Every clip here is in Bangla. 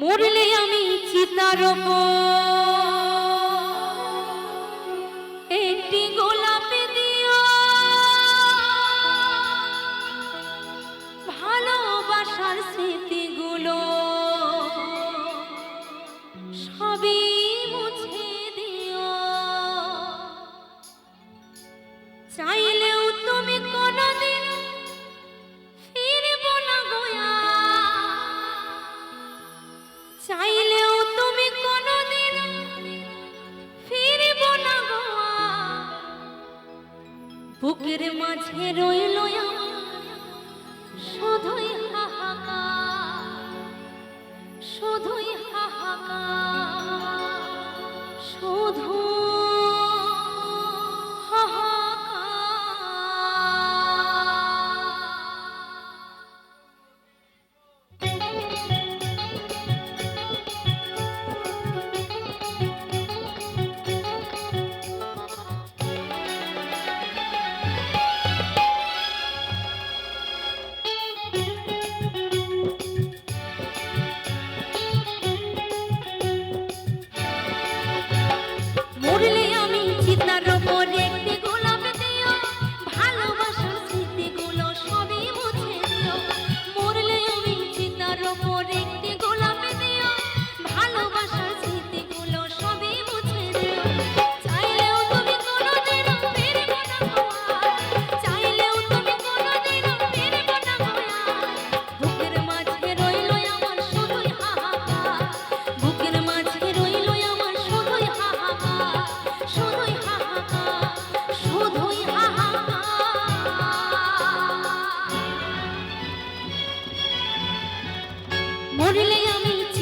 মরলে আমি চিতার একটি গোলাপে দিও। ভালোবাসার স্মৃতিগুলো সবই মুছে দিও। চাই বুকের মাঝে রইল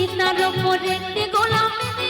সীতার পরে গোলামী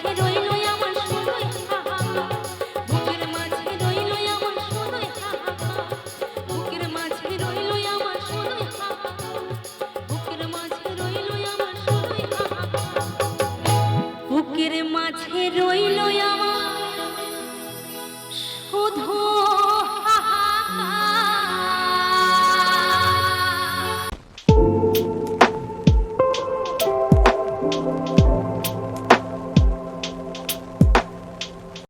রইল